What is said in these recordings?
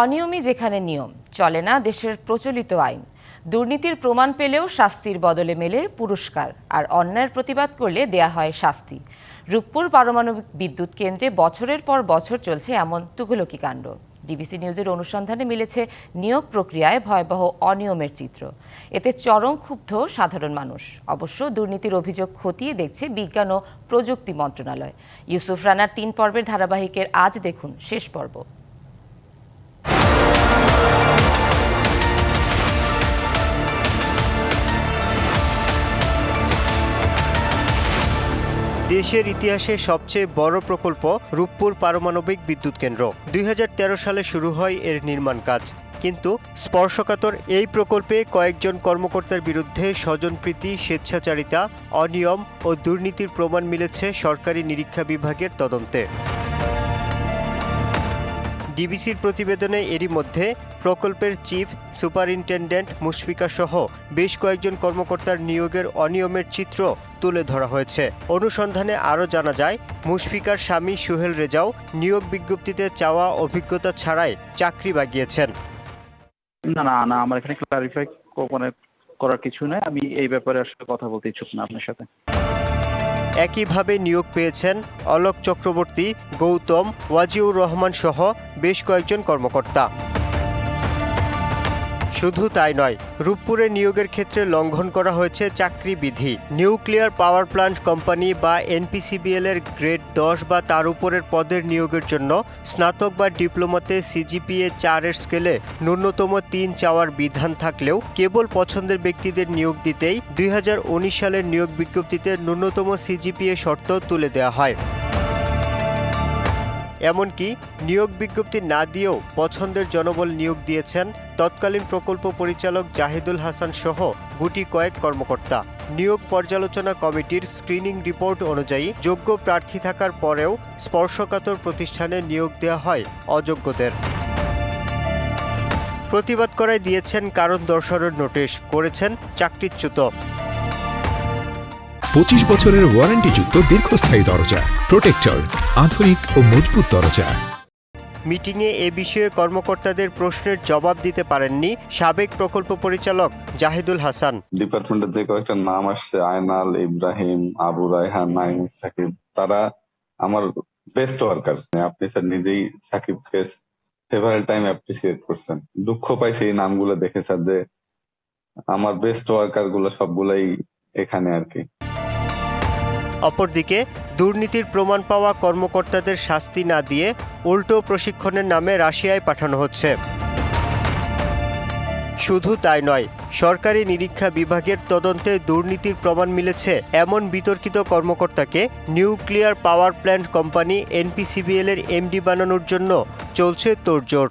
অনিয়মই যেখানে নিয়ম, চলে না দেশের প্রচলিত আইন। দুর্নীতির প্রমাণ পেলেও শাস্তির বদলে মেলে পুরস্কার, আর অন্যায়ের প্রতিবাদ করলে দেয়া হয় শাস্তি। রূপপুর পারমাণবিক বিদ্যুৎ কেন্দ্রে বছরের পর বছর চলছে এমন তুগলকি কাণ্ড। ডিবিসি নিউজের অনুসন্ধানে মিলেছে নিয়োগ প্রক্রিয়ায় ভয়াবহ অনিয়মের চিত্র। এতে চরম ক্ষুব্ধ সাধারণ মানুষ। অবশ্য দুর্নীতির অভিযোগ খতিয়ে দেখছে বিজ্ঞান ও প্রযুক্তি মন্ত্রণালয়। ইউসুফ রানার তিন পর্বের ধারাবাহিকের আজ দেখুন শেষ পর্ব। দেশের ইতিহাসে সবচেয়ে বড় প্রকল্প রূপপুর পারমাণবিক বিদ্যুৎ কেন্দ্র। দুই হাজার তেরো সালে শুরু হয় এর নির্মাণ কাজ। কিন্তু স্পর্শকাতর এই প্রকল্পে কয়েকজন কর্মকর্তার বিরুদ্ধে স্বজনপ্রীতি, স্বেচ্ছাচারিতা, অনিয়ম ও দুর্নীতির প্রমাণ মিলেছে সরকারি নিরীক্ষা বিভাগের তদন্তে। ডিবিসির প্রতিবেদনে এরই মধ্যে প্রকল্পের চিফ সুপারিনটেন্ডেন্ট মুশফিকা সহ বেশ কয়েকজন কর্মকর্তার নিয়োগের অনিয়মের চিত্র তুলে ধরা হয়েছে। অনুসন্ধানে আরও জানা যায়, মুশফিকার স্বামী সুহেল রেজাও নিয়োগ বিজ্ঞপ্তিতে চাওয়া অভিজ্ঞতা ছাড়াই চাকরি বাগিয়েছেন। না না না, আমার এখানে ক্লারিফাই করার কিছু নেই। আমি এই ব্যাপারে আসলে কথা বলতে ইচ্ছুক না আপনার সাথে। একইভাবে নিয়োগ পেয়েছেন অলোক চক্রবর্তী গৌতম ওয়াজিউর রহমান সহ বেশ কয়েকজন কর্মকর্তা। শুধু তাই নয়, রূপপুরে নিয়োগের ক্ষেত্রে লঙ্ঘন করা হয়েছে চাকরি বিধি। নিউক্লিয়ার পাওয়ার প্ল্যান্ট কোম্পানি বা এনপিসিবিএল এর গ্রেড দশ বা তার উপরের পদের নিয়োগের জন্য স্নাতক বা ডিপ্লোমাতে সিজিপিএ চারের স্কেলে ন্যূনতম তিন চাওয়ার বিধান থাকলেও কেবল পছন্দের ব্যক্তিদের নিয়োগ দিতেই দুই হাজার উনিশ সালের নিয়োগ বিজ্ঞপ্তিতে ন্যূনতম সিজিপিএ শর্ত তুলে দেওয়া হয়। এমনকি নিয়োগ বিজ্ঞপ্তি না দিয়েও পছন্দের জনবল নিয়োগ দিয়েছেন তৎকালীন প্রকল্প পরিচালক জাহিদুল হাসান সহ গুটি কয়েক কর্মকর্তা। নিয়োগ পর্যালোচনা কমিটির স্ক্রিনিং রিপোর্ট অনুযায়ী যোগ্য প্রার্থী থাকার পরেও স্পর্শকাতর প্রতিষ্ঠানে নিয়োগ দেওয়া হয় অযোগ্যদের। প্রতিবাদ করায় দিয়েছেন কারণ দর্শানোর নোটিশ করেছেন চাকরিচ্যুত। পঁচিশ বছরের ওয়ারেন্টিযুক্ত দীর্ঘস্থায়ী দরজা প্রোটেক্টর আধুনিক ও মজবুত দরজা। মিটিংয়ে এ বিষয়ে কর্মকর্তাদের প্রশ্নের জবাব দিতে পারেননি সাবেক প্রকল্প পরিচালক জাহিদুল হাসান। ডিপার্টমেন্টের যে কয়েকটা নাম আসছে আয়নাল ইব্রাহিম আবু রায়হান নাইম সাকিব তারা আমার বেস্ট ওয়ার্কার আপনি স্যার নিজেই সাকিবকে সেভারেল টাইম অ্যাপ্রিসিয়েট করছেন। দুঃখ পাইছি এই নামগুলো দেখে স্যার যে আমার বেস্ট ওয়ার্কারগুলো সবগুলাই এখানে আর কি। অপরদিকে, দুর্নীতির প্রমাণ পাওয়া কর্মকর্তাদের শাস্তি না দিয়ে উল্টো প্রশিক্ষণের নামে রাশিয়ায় পাঠানো হচ্ছে। শুধু তাই নয়, সরকারি নিরীক্ষা বিভাগের তদন্তে দুর্নীতির প্রমাণ মিলেছে। এমন বিতর্কিত কর্মকর্তাকে nuclear power plant company NPCBL এর এমডি বানানোর জন্য চলছে তোড়জোড়।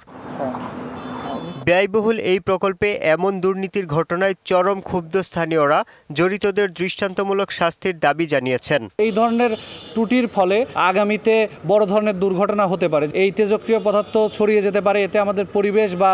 ব্যয়বহুল এই প্রকল্পে এমন দুর্নীতির ঘটনায় চরম ক্ষুব্ধ স্থানীয়রা জড়িতদের দৃষ্টান্তমূলক শাস্তির দাবি জানিয়েছেন। এই ধরনের ত্রুটির ফলে আগামীতে বড় ধরনের দুর্ঘটনা হতে পারে। এই তেজক্রিয় পদার্থ ছড়িয়ে যেতে পারে এতে আমাদের পরিবেশ বা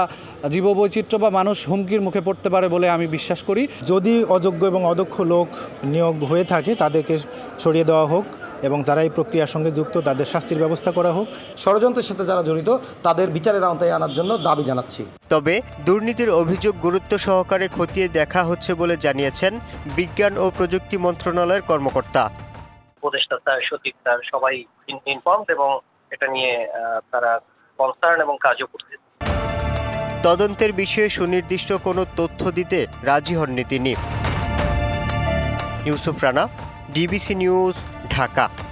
জীববৈচিত্র্য বা মানুষ হুমকির মুখে পড়তে পারে বলে আমি বিশ্বাস করি। যদি অযোগ্য এবং অদক্ষ লোক নিয়োগ হয়ে থাকে তাদেরকে সরিয়ে দেওয়া হোক। এবং যারা এই প্রক্রিয়ার সঙ্গে যুক্ত তাদের শাস্তির ব্যবস্থা করা হোক। ষড়যন্ত্রের সাথে যারা জড়িত তাদের বিচারের আওতায় আনার জন্য দাবি জানাচ্ছি। তবে দুর্নীতির অভিযোগ গুরুত্ব সহকারে খতিয়ে দেখা হচ্ছে বলে জানিয়েছেন বিজ্ঞান ও প্রযুক্তি মন্ত্রণালয়ের কর্মকর্তা। উপদেষ্টা স্যার সচিব স্যার সবাই ইনফর্ম এবং এটা নিয়ে তারা কনসার্ন এবং কাজও করছে তদন্তের বিষয়ে সুনির্দিষ্ট কোনো তথ্য দিতে রাজি হননি তিনি। Yusuf Rana DBC news Dhaka.